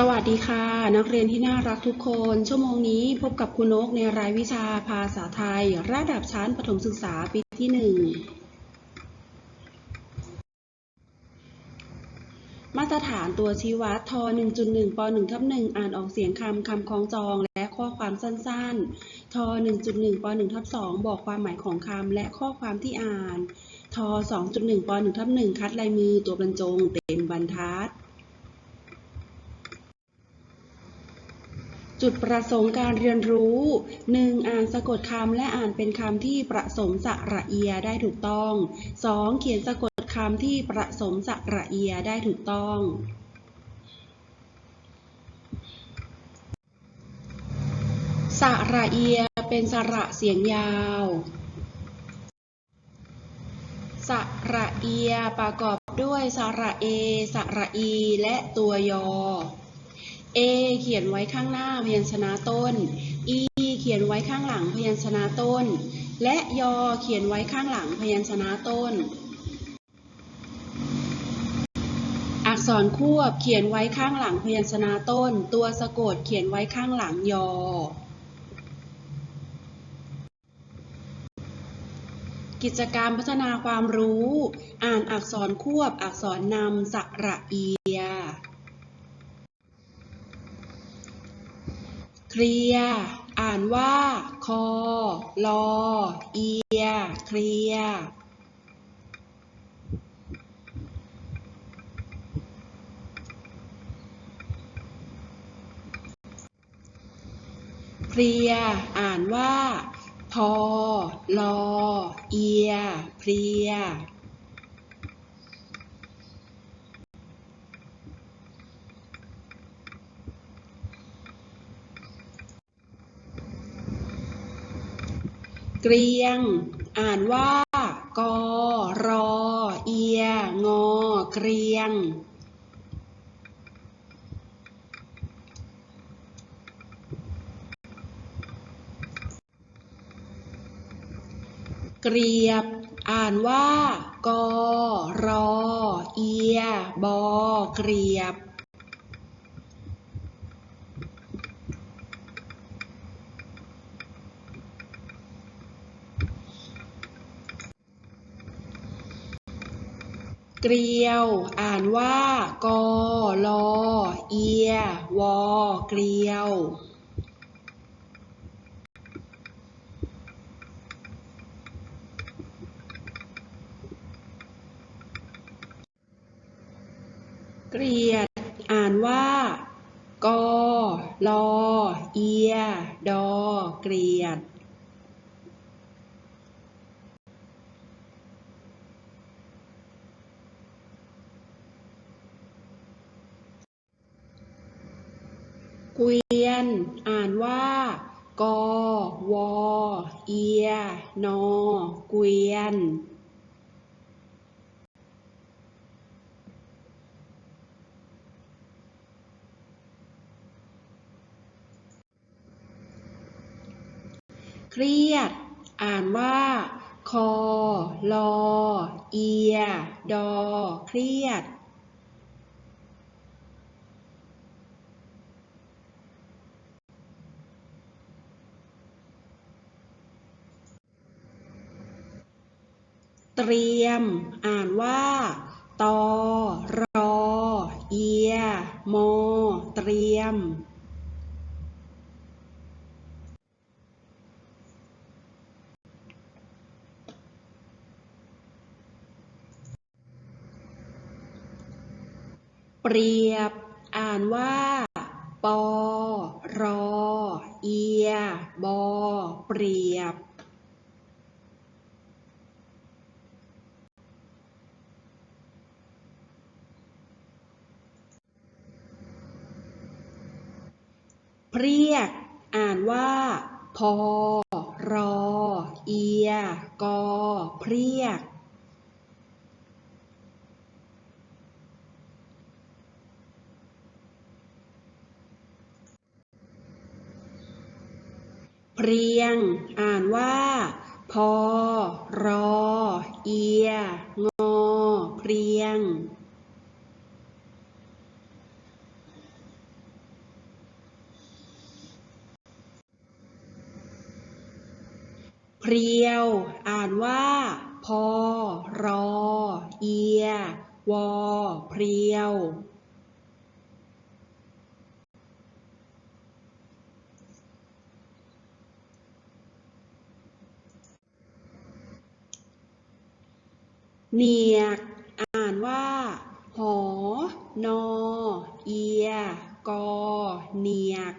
สวัสดีค่ะ นักเรียนที่น่ารักทุกคน ชั่วโมงนี้พบกับคุณนกในรายวิชาภาษาไทย ระดับชั้นประถมศึกษาปีที่หนึ่งมาตรฐานตัวชี้วัดท 1.1 ป .1 ทับ1อ่านออกเสียงคำคำคล้องจองและข้อความสั้นๆ ท 1.1 ป .1 ทับ2บอกความหมายของคำและข้อความที่อ่าน ท 2.1 ป .1 ทับ1คัดลายมือตัวบรรจงเต็มบรรทัด จุดประสงค์การเรียนรู้ 1. อ่านสะกดคำและอ่านเป็นคำที่ประสมสระเอียได้ถูกต้อง 2. เขียนสะกดคำที่ประสมสระเอียได้ถูกต้อง สระเอียเป็นสระเสียงยาว สระเอียประกอบด้วยสระเอ สระอี และตัวยอ A เขียนไว้ข้างหน้าพยัญชนะต้น E เขียนไว้ข้างหลังพยัญชนะต้น และยอเขียนไว้ข้างหลังพยัญชนะต้น อักษรควบเขียนไว้ข้างหลังพยัญชนะต้น ตัวสะกดเขียนไว้ข้างหลังยอ กิจกรรมพัฒนาความรู้ อ่านอักษรควบอักษรนำสระอีย เคลีย อ่านว่า คอ ลอ เอีย เคลีย เคลีย อ่านว่า พอ ลอ เอีย เพลีย เกรียง อ่านว่ากอรอเอีย งอ เกรียง เกรียบ อ่านว่ากอรอเอีย บอ เกรียบ เกลียว อ่านว่ากอลอเอียวอเกลียว เกลียด อ่านว่ากอลอเอีย ดอ เกลียด เกวีย น อ่านว่ากอวอเอีย นอ เกวียน เครียด อ่านว่า คอ ลอ เอีย ดอ เครียด เตรียม อ่านว่าตอรอ เอียมอเตรียม เปรียบ อ่านว่า ปอรอ เอีย บอ เปรียบ เรียก อ่านว่า พอ รอ เอีย กอเพรียก เพรียง อ่านว่า พอ รอ เอีย งอเพรียง เพรียว อ่านว่า พอ รอ เอีย วอ เพรียว เนียก อ่านว่า หอ นอ เอีย กอ เนียก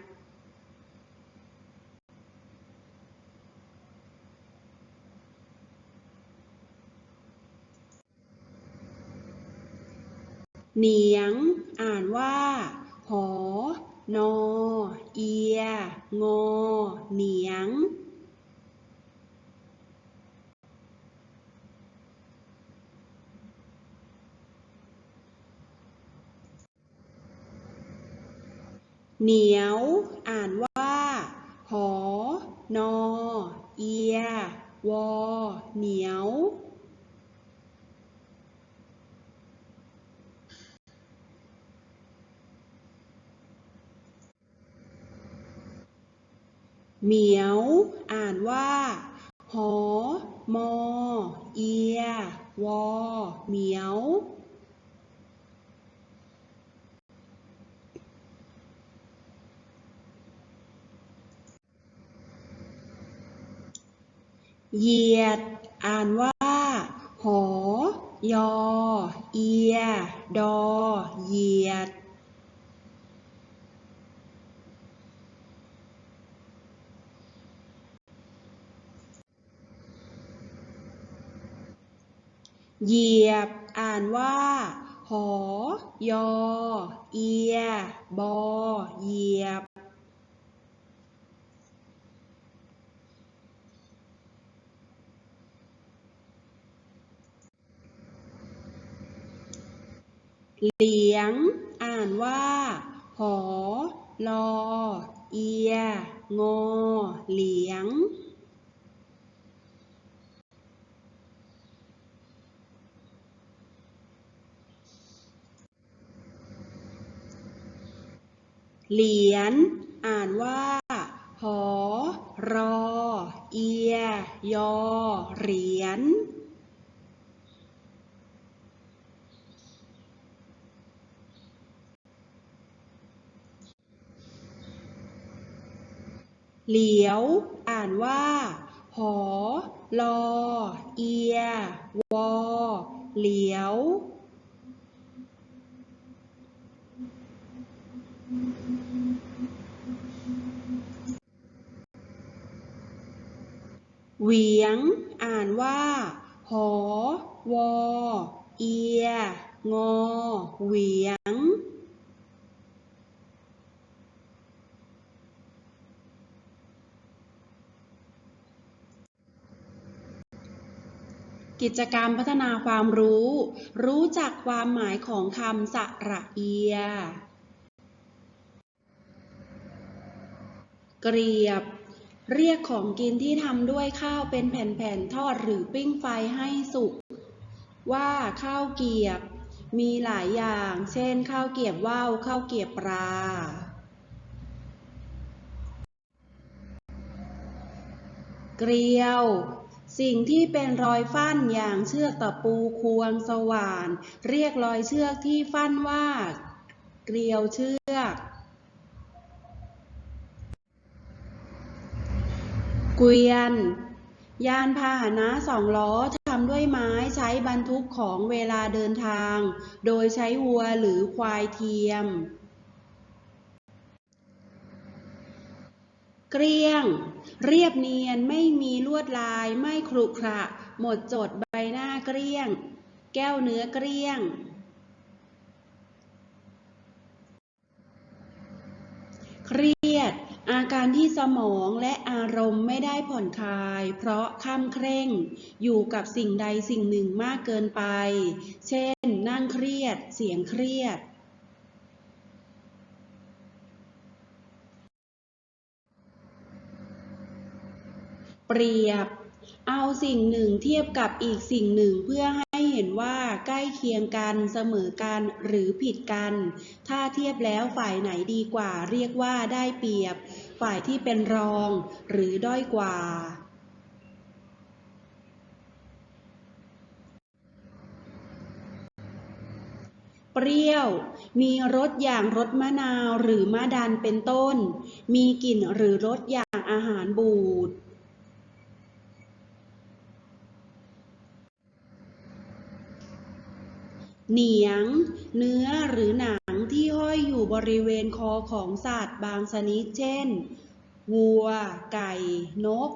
เหนียง อ่านว่า หอ นอ เอีย งอ เหนียง เหนียว อ่านว่า หอ นอ เอีย วอ เหนียว เหมียว อ่านว่า หอ มอ เอีย วอ เหมียว เหยียด อ่านว่า หอ ยอ เอีย ดอ เหยียด เหยียบ อ่านว่า หอ ยอ เอีย บอ เหยียบ เหลียง อ่านว่า หอ ลอ เอีย งอ เหลียง เหรียญอ่านว่าหอรอ เอีย ยอ เหรียญเหลียว อ่านว่า หอ ลอ เอีย วอ เหลียว เหวียง อ่านว่า หอ วอ เอีย งอ เหวียง กิจกรรมพัฒนาความรู้ รู้จักความหมายของคำสระเอีย เกลียบ เรียกของกินที่ทำด้วยข้าวเป็นแผ่นๆทอดหรือปิ้งไฟให้สุก ว่าข้าวเกียบ มีหลายอย่าง เช่น ข้าวเกียบว่าวข้าวเกียบปลาเกลียว สิ่งที่เป็นรอยฟันอย่างเชือกตะปูควงสว่าน เรียกรอยเชือกที่ฟันว่า เกลียวเชือก เกวียน ยานพาหนะสองล้อทำด้วยไม้ใช้บรรทุกของเวลาเดินทาง โดยใช้วัวหรือควายเทียม เกลี้ยง เรียบเนียนไม่มีลวดลายไม่ขรุขระ หมดจดใบหน้าเกลี้ยง แก้วเนื้อเกลี้ยงเครียด อาการที่สมองและอารมณ์ไม่ได้ผ่อนคลาย เพราะข้ามเคร่ง อยู่กับสิ่งใดสิ่งหนึ่งมากเกินไป เช่น นั่งเครียด เสียงเครียด เปรียบ เอาสิ่งหนึ่งเทียบกับอีกสิ่งหนึ่งเพื่อให้ ห็นว่าใกล้เคียงกันเสมอกันหรือผิดกัน ถ้าเทียบแล้วฝ่ายไหนดีกว่า เรียกว่าได้เปรียบ ฝ่ายที่เป็นรองหรือด้อยกว่าเปรี้ยว มีรสอย่างรสมะนาวหรือมะดันเป็นต้น มีกลิ่นหรือรสอย่างอาหารบูด เหนียง เนื้อหรือหนังที่ห้อยอยู่บริเวณคอของสัตว์บางชนิดเช่น วัว ไก่ นก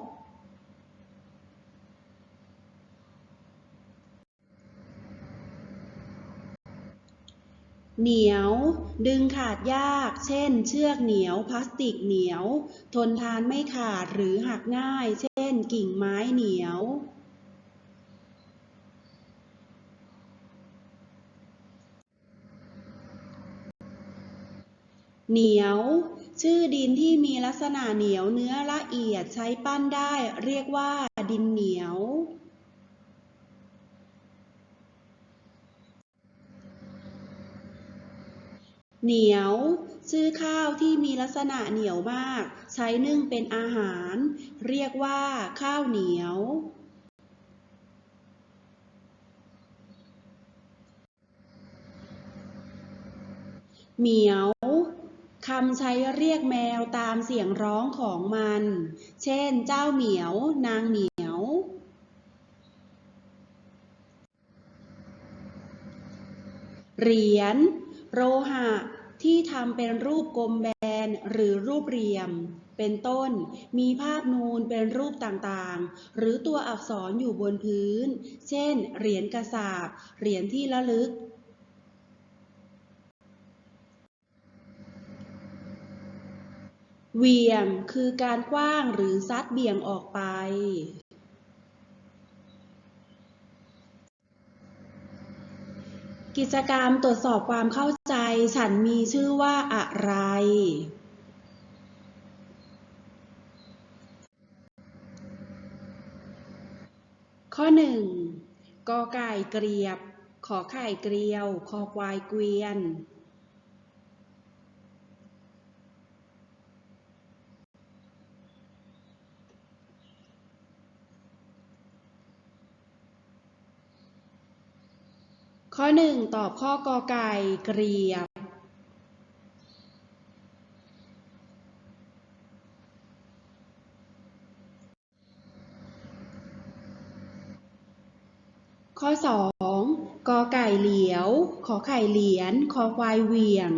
เหนียว ดึงขาดยาก เช่น เชือกเหนียว พลาสติกเหนียว ทนทานไม่ขาดหรือหักง่าย เช่น กิ่งไม้เหนียว เหนียว ชื่อดินที่มีลักษณะเหนียวเนื้อละเอียดใช้ปั้นได้ เรียกว่าดินเหนียว เหนียว ชื่อข้าวที่มีลักษณะเหนียวมาก ใช้นึ่งเป็นอาหาร เรียกว่าข้าวเหนียวเหมียว คำใช้เรียกแมวตามเสียงร้องของมัน เช่น เจ้าเหมียว นางเหมียว เหรียญ โลหะ ที่ทำเป็นรูปกลมแบนหรือรูปเหลี่ยม เป็นต้น มีภาพนูนเป็นรูปต่างๆ หรือตัวอักษรอยู่บนพื้น เช่น เหรียญกระสาบ เหรียญที่ระลึก เวี่ยงคือการกว้างหรือซัดเบี่ยงออกไป กิจกรรมตรวจสอบความเข้าใจฉันมีชื่อว่าอะไร ข้อหนึ่งกอไก่เกลียบ ขอไข่เกลียว คอควายเกวียน ข้อหนึ่งตอบข้อกอไก่เกลียบ ข้อสองกอไก่เหลียว ขอไข่เหรียญคอควายเหวี่ยง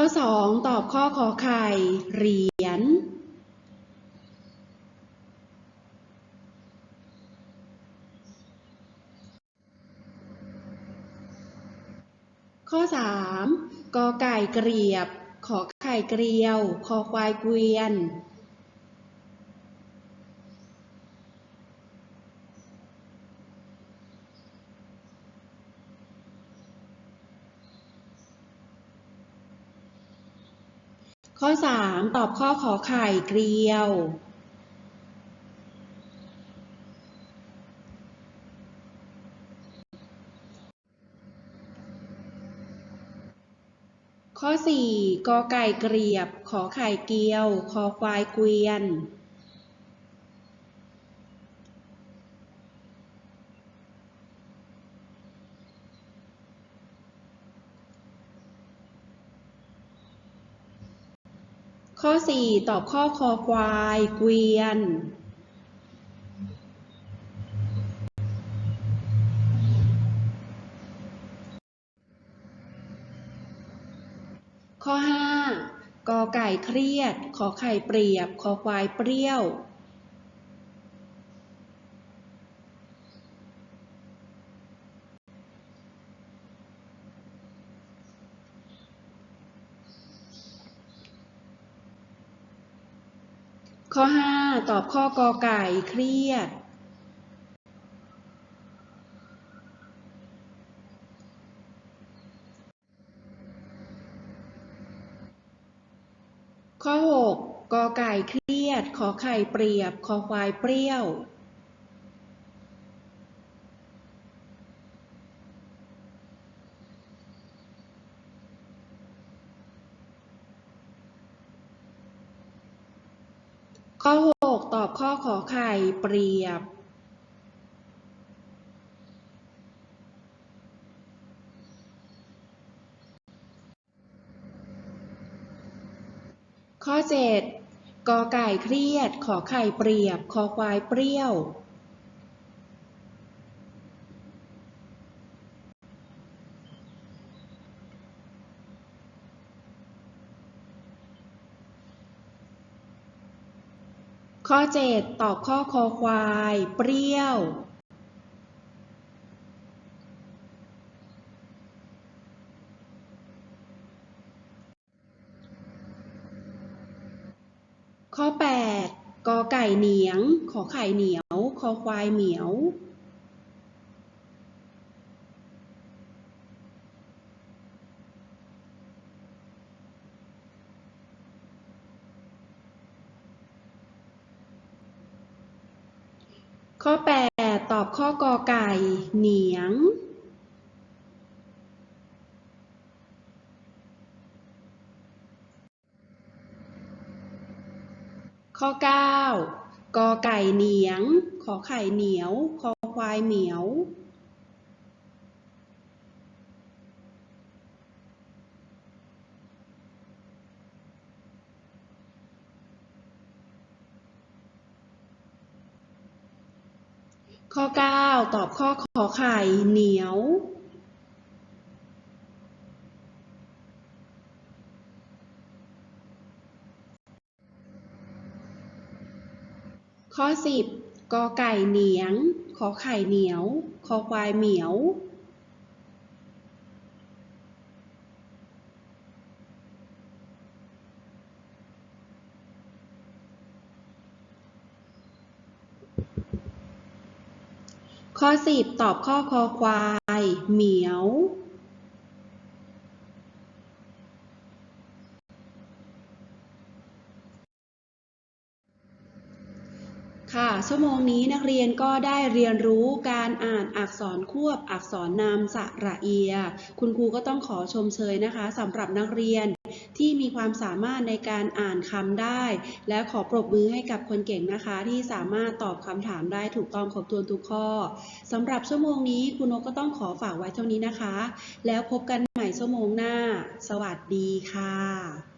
ข้อสองตอบข้อขอไข่เหรียญข้อสามกอไก่เกลียบ ขอไข่เกลียว คอควายเกวียน ข้อสามตอบข้อขอไข่เกลียว ข้อสี่กอไก่เกลียบ ขอไข่เกลียว คอควายเกวียน ข้อสี่ตอบข้อคอควายเกวียน ข้อห้ากอไก่เครียด ขอไข่เปรียบคอควายเปรี้ยว ข้อห้าตอบข้อกอไก่เครียด ข้อหกกอไก่เครียด ขอไข่เปรียบ ขอควายเปรี้ยว ข้อ 6 ตอบข้อขอไข่เปรียบ ข้อ 7กอไก่เครียด ขอไข่เปรียบ คอควายเปรี้ยว ข้อ 7 ตอบข้อคอควาย เปรี้ยว ข้อ 8 กอไก่เหนียง ขอไข่เหนียว คอควายเหมียว ข้อ 8 ตอบข้อกอไก่ เหนียง ข้อ 9 กอไก่เหนียง ขอไข่เหนียว คอควายเหมียว ข้อ 9 ตอบข้อขอไข่ เหนียว ข้อ 10กอไก่เหนียง ขอไข่เหนียว คอควายเหมียว ข้อ10ตอบข้อคอควาย เหมียว ค่ะชั่วโมงนี้นักเรียนก็ได้เรียนรู้การอ่านอักษรควบอักษรนามสระเอีย คุณครูก็ต้องขอชมเชยนะคะสำหรับนักเรียน ที่มีความสามารถในการอ่านคำได้ และขอปรบมือให้กับคนเก่งนะคะ ที่สามารถตอบคำถามได้ถูกต้องครบถ้วนทุกข้อสำหรับชั่วโมงนี้คุณนกก็ต้องขอฝากไว้เท่านี้นะคะ แล้วพบกันใหม่ชั่วโมงหน้า สวัสดีค่ะ